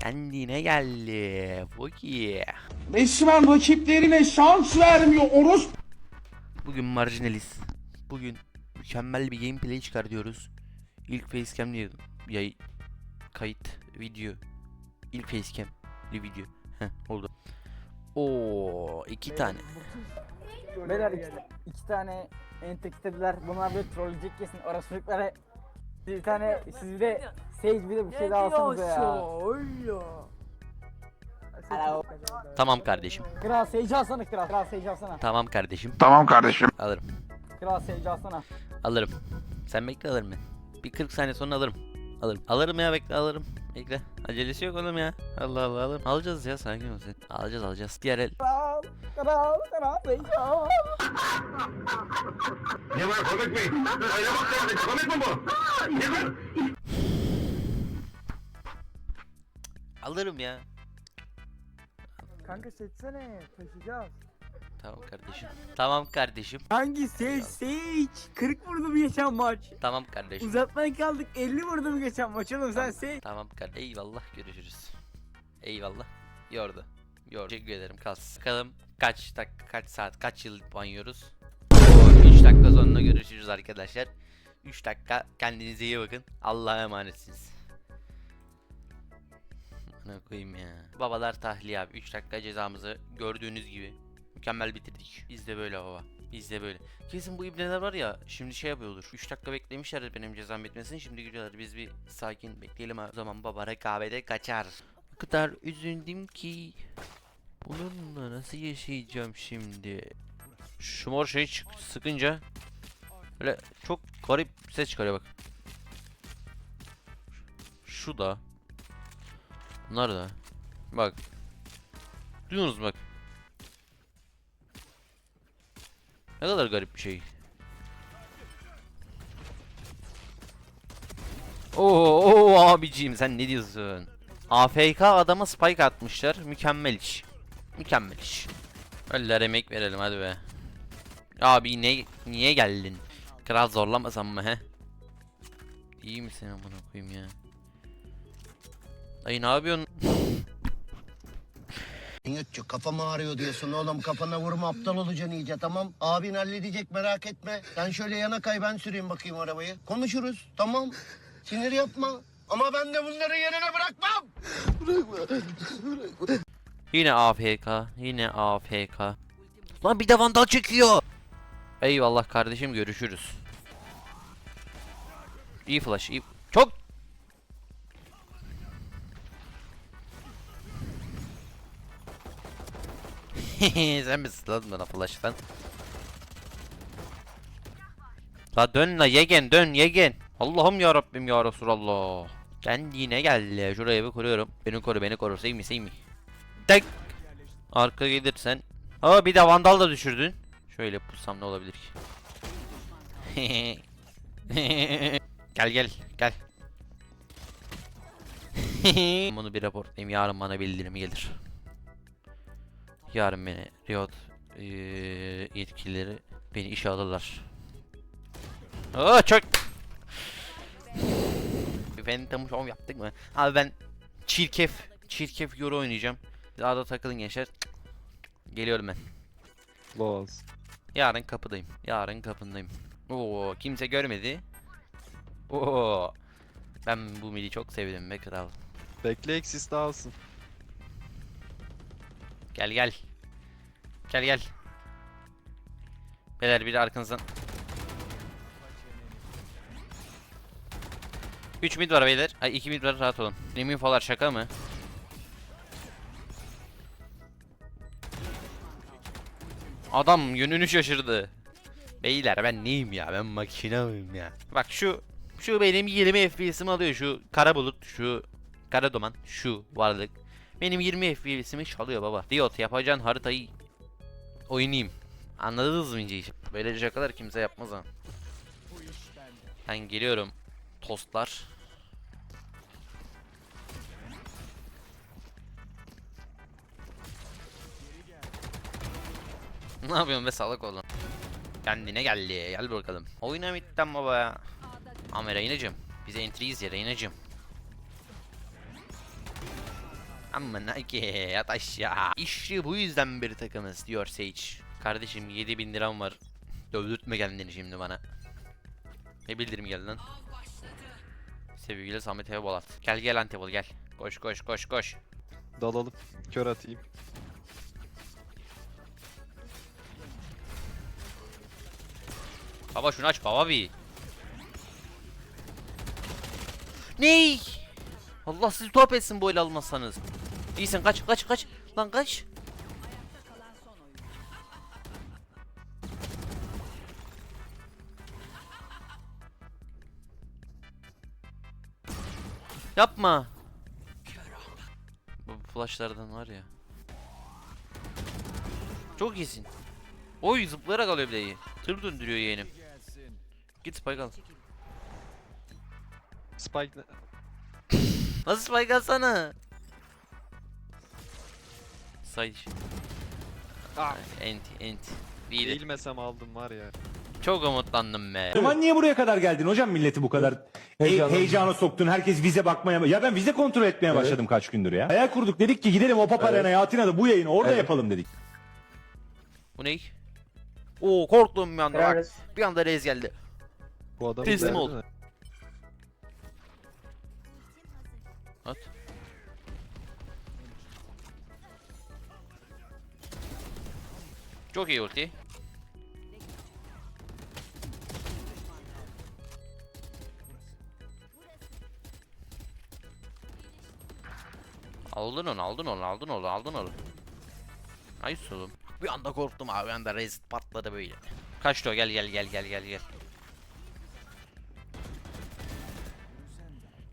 Kendine geldi. Fuki. Resmen rakiplerine şans vermiyor orospu. Bugün marjinaliz. Bugün mükemmel bir gameplay çıkartıyoruz. İlk facecam diye yay kayıt video. İlk facecam'li video. Heh oldu. Oo iki tane. Beyler iki, iki tane entek istediler. Bunlar böyle trolleyecek kesin. Orası çocuklara bir tane siz de Sage bir de bir şey daha alsanıza ya. Alo. Tamam kardeşim. Kral Sage alsana kral. Kral Sage alsana. Tamam kardeşim. Tamam kardeşim. Alırım. Kral Sage alsana. Alırım. Sen bekle alırım ben. Bir 40 saniye sonra alırım. Alırım. Alırım ya bekle alırım. Bekle. Acelesi yok oğlum ya. Allah Allah alırım. Alacağız ya sakin ol sen. Alacağız alacağız. Diğer el. Kral. Kral. Kral Sage al. Ne var komik mi? Öyle bak yani komik mi bu? Ne var? Alırım ya. Kanka seçsene taşıyacağız. Tamam kardeşim. Tamam kardeşim. Hangi Sage Sage? 40 vurdum geçen maç. Tamam kardeşim. Uzatmaya kaldık 50 vurdum geçen maç oğlum sen Sage. Tamam kardeşim. Eyvallah görüşürüz. Eyvallah. Yordu. Yordu. Teşekkür ederim kalsın. Bakalım kaç dakika, kaç saat, kaç yıl banyoruz. 3 dakika sonra görüşürüz arkadaşlar. 3 dakika kendinize iyi bakın. Allah'a emanetsiniz. Ana koyayım ya. Babalar tahliye abi. 3 dakika cezamızı gördüğünüz gibi mükemmel bitirdik. Biz de böyle baba. Biz de böyle. Kesin bu ibneler var ya şimdi şey yapıyordur. 3 dakika beklemişler benim cezam bitmesini şimdi gidiyorlar. Biz bir sakin bekleyelim o zaman baba rekabete kaçar. O kadar üzüldüm ki. Bununla nasıl yaşayacağım şimdi? Şu mor şeyi çık sıkınca böyle çok garip ses çıkarıyor bak. Şu da. Bunlar da. Bak. Duyuyorsunuz bak. Ne kadar garip bir şey. Oo, oo abiciğim sen ne diyorsun? AFK adama spike atmışlar. Mükemmel iş. Mükemmel iş. Öller emek verelim hadi be. Abi ne niye geldin? Kral zorlamasam mı he? İyi misin amına koyayım ya? Dayı ne yapıyorsun? Yutçu kafam ağrıyor diyorsun oğlum kafana vurma aptal olacaksın iyice tamam. Abin halledecek merak etme. Sen şöyle yana kay ben süreyim bakayım arabayı. Konuşuruz tamam. Sinir yapma. Ama ben de bunları yerine bırakmam. Yine AFK. Yine AFK. Lan bir de vandal çekiyor. Eyvallah kardeşim görüşürüz. İyi flash iyi. Çok. Sen misin lan bana flash'tan? La dön la yegen dön yegen. Allah'ım ya Rabbim ya Resulallah. Kendine gel. Şuraya bir kuruyorum. Beni koru beni koru. Seymi seymi. Tek. Arka gelirsen. Aa bir de vandal da düşürdün. Şöyle pussam ne olabilir ki? gel gel gel. Bunu bir raportlayayım. Yarın bana bildirimi gelir. Yarın beni Riot eee, yetkilileri beni işe alırlar. Aa çok. Phantom Show yaptık mı? Abi ben çirkef, çirkef yoru oynayacağım. Daha da takılın gençler. Geliyorum ben. Boğaz. Yarın kapıdayım. Yarın kapındayım. Oo kimse görmedi. Oo. Ben bu midi çok sevdim be kral. Bekle eksis daha alsın. Gel gel. Gel gel. Beyler biri arkanızdan. 3 mid var beyler. Ay 2 mid var rahat olun. Benim infolar şaka mı? Adam yönünü şaşırdı. Beyler ben neyim ya? Ben makine miyim ya? Bak şu şu benim 20 FPS'imi alıyor şu kara bulut, şu kara duman, şu varlık. Benim 20 FPS'imi çalıyor baba. Riot yapacağın haritayı oynayayım. Anladınız mı ince Böyle şakalar kimse yapmaz ha. Ben geliyorum. Tostlar. Ne yapıyorsun be salak oğlum? Kendine geldi. Gel bakalım. Oyna midden baba ya. Ama Reyna'cım. Bize entry'yiz ya Reyna'cım. Aman ki yat aşağı. İşte bu yüzden bir takımız diyor Sage. Kardeşim 7000 liram var. Dövdürtme kendini şimdi bana. Ne bildirim geldi lan? Sevgili Samet Ebolat. Gel gel Antebol gel. Koş koş koş koş. Dalalım. Kör atayım. Baba şunu aç baba bir. Ney? Allah sizi top etsin el almazsanız. İyisin kaç kaç kaç. Lan kaç. Yapma. Bu flashlardan var ya. Çok iyisin. Oy zıplayarak alıyor bir de iyi. Tır döndürüyor yeğenim. Git spike al. Spike? Nasıl spike alsana? Say. Ah. Enti enti. İyiydi. Eğilmesem aldım var ya. Çok umutlandım be. O zaman niye buraya kadar geldin hocam milleti bu kadar he- heyecana soktun herkes vize bakmaya ya ben vize kontrol etmeye başladım kaç gündür ya. Hayal kurduk dedik ki gidelim Opap Arena'ya Atina'da bu yayını orada yapalım dedik. Bu ne? Oo korktum bir anda bak. Bir anda rez geldi. Bu adam Teslim ol. At. Çok iyi ulti. Aldın onu, aldın onu, aldın onu, aldın onu. Nice oğlum. Bir anda korktum abi, bir anda rezil patladı böyle. Kaçtı o, gel gel gel gel gel gel.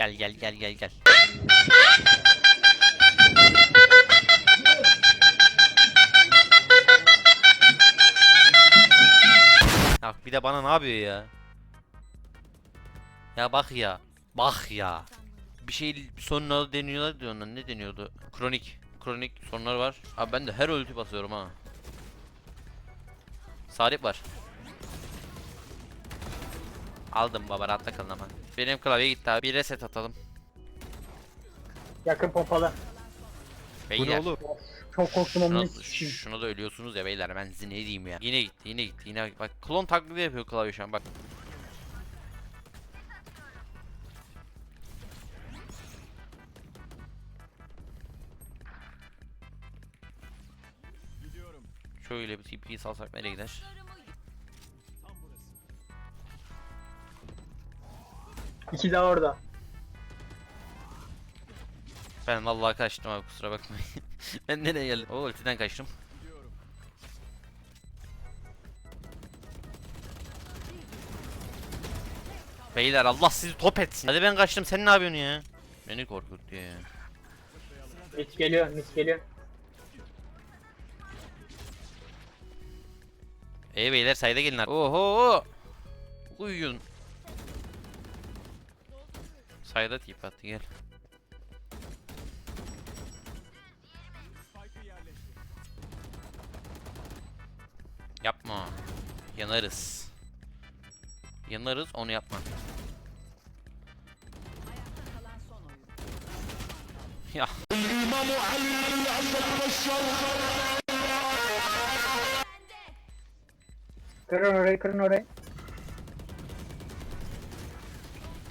Gel gel gel gel gel. Ya bir de bana ne yapıyor ya? Ya bak ya. Bak ya. Bir şey sorunları deniyorlar diyor ona. Ne deniyordu? Kronik. Kronik sorunlar var. Abi ben de her ulti basıyorum ha. Sarip var. Aldım baba rahatta kalın ama. Benim klavye gitti abi. Bir reset atalım. Yakın pompalı. Bu ne Beyler. oğlum? Çok korktum Şuna, onu sikeyim. şuna da ölüyorsunuz ya beyler ben size ne diyeyim ya. Yine gitti yine gitti yine bak klon taklidi yapıyor klavye şu an bak. Şöyle bir TP'yi salsak nereye gider? İki de orada. Ben vallahi kaçtım abi kusura bakmayın. ben nereye geldim? O ultiden kaçtım. Beyler Allah sizi top etsin. Hadi ben kaçtım sen ne yapıyorsun ya? Beni korkuttu ya. Mis geliyor, mis geliyor. Ey beyler sayda gelin artık. Oho. Uyuyun. Sayda tip attı gel. Yapma. Yanarız. Yanarız onu yapma. Ya Kırın orayı, kırın orayı.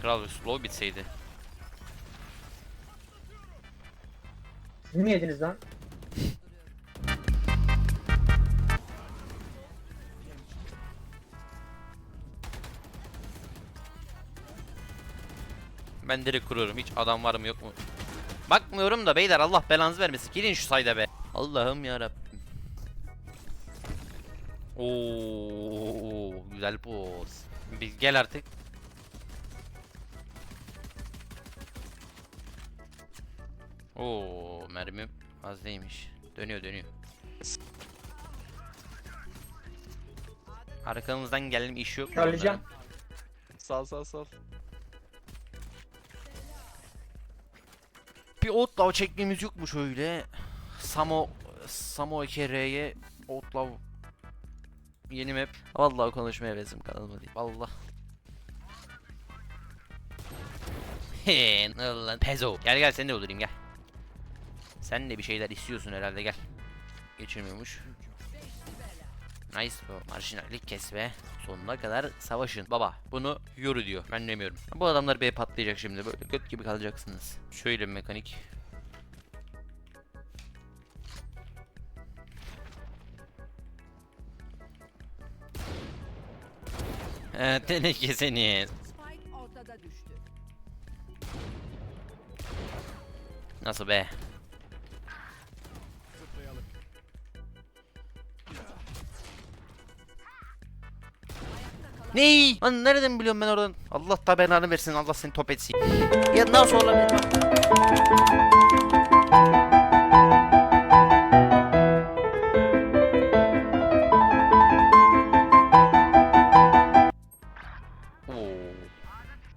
Kral slow bitseydi. Siz mi yediniz lan? Ben direkt kuruyorum. Hiç adam var mı yok mu? Bakmıyorum da beyler Allah belanızı vermesin. Girin şu sayda be. Allah'ım ya Rabbim. Oo, güzel poz. Biz gel artık. Oo, mermim az değilmiş. Dönüyor dönüyor. Arkamızdan geldim iş yok. mu Trolleyeceğim. onların? Sal sal sal. Bir outlaw çekmemiz yok mu şöyle? Samo Samo 2R'ye outlaw yeni map. Vallahi konuşmaya hevesim kalmadı. Vallahi. He, ne oldu lan? Pezo. Gel gel seni de öldüreyim gel. Sen de bir şeyler istiyorsun herhalde gel. Geçirmiyormuş. Nice o marjinallik kes ve sonuna kadar savaşın. Baba bunu yoru diyor. Ben demiyorum. Bu adamlar B patlayacak şimdi. Böyle göt gibi kalacaksınız. Şöyle bir mekanik. Ee, teneke seni. Nasıl be? Ney? Lan nereden biliyorum ben oradan? Allah da belanı versin. Allah seni top etsin. Ya nasıl olabilir?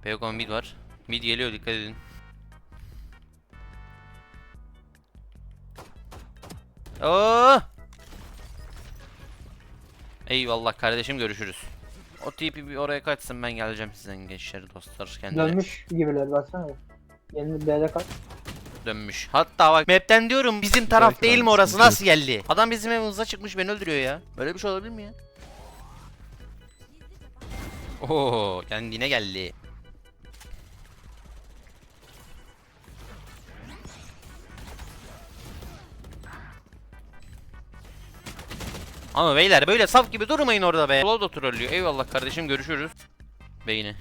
Peokon mid var. Mid geliyor dikkat edin. Oo! Eyvallah kardeşim görüşürüz. O tipi bir oraya kaçsın ben geleceğim sizden gençler dostlar kendine Dönmüş gibiler baksana. Yeni B'de kaç. dönmüş. Hatta bak map'ten diyorum bizim taraf değil mi orası nasıl geldi? Adam bizim evimize çıkmış beni öldürüyor ya. Böyle bir şey olabilir mi ya? Oo kendine geldi. Ama beyler böyle saf gibi durmayın orada be. Solo da trollüyor. Eyvallah kardeşim görüşürüz. Beyni.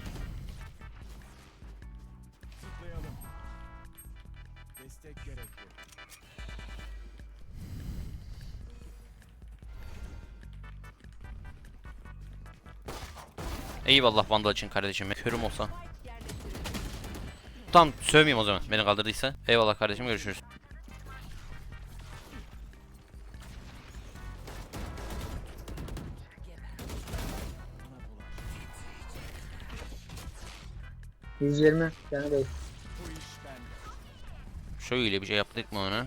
Eyvallah Vandal için kardeşim. Körüm olsa. Tamam sövmeyeyim o zaman beni kaldırdıysa. Eyvallah kardeşim görüşürüz. 120 yani değil. Şöyle bir şey yaptık mı ona?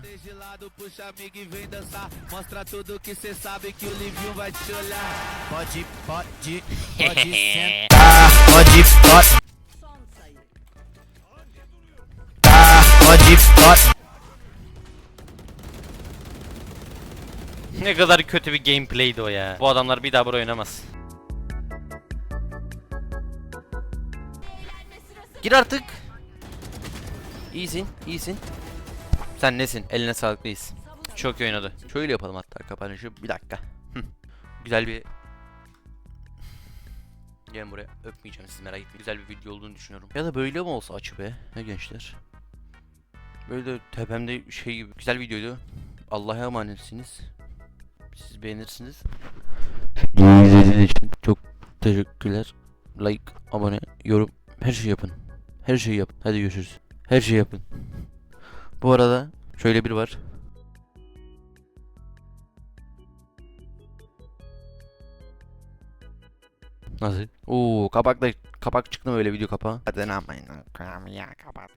Ne kadar kötü bir gameplay'di o ya. Bu adamlar bir daha buraya oynamaz. Gir artık. İyisin, iyisin. Sen nesin? Eline sağlıklıyız. Çok iyi oynadı. Şöyle yapalım hatta kapanışı. Bir dakika. Güzel bir... Gelin buraya. Öpmeyeceğim siz merak etmeyin. Güzel bir video olduğunu düşünüyorum. Ya da böyle mi olsa açı be? Ne gençler? Böyle tepemde şey gibi. Güzel videoydu. Allah'a emanetsiniz. Siz beğenirsiniz. İzlediğiniz için çok teşekkürler. Like, abone, yorum. Her şeyi yapın. Her şeyi yapın. Hadi görüşürüz. Her şeyi yapın. Bu arada şöyle bir var. Nasıl? Oo kapak da kapak çıktı mı öyle video kapağı? Hadi ne yapmayın. Ya kapat.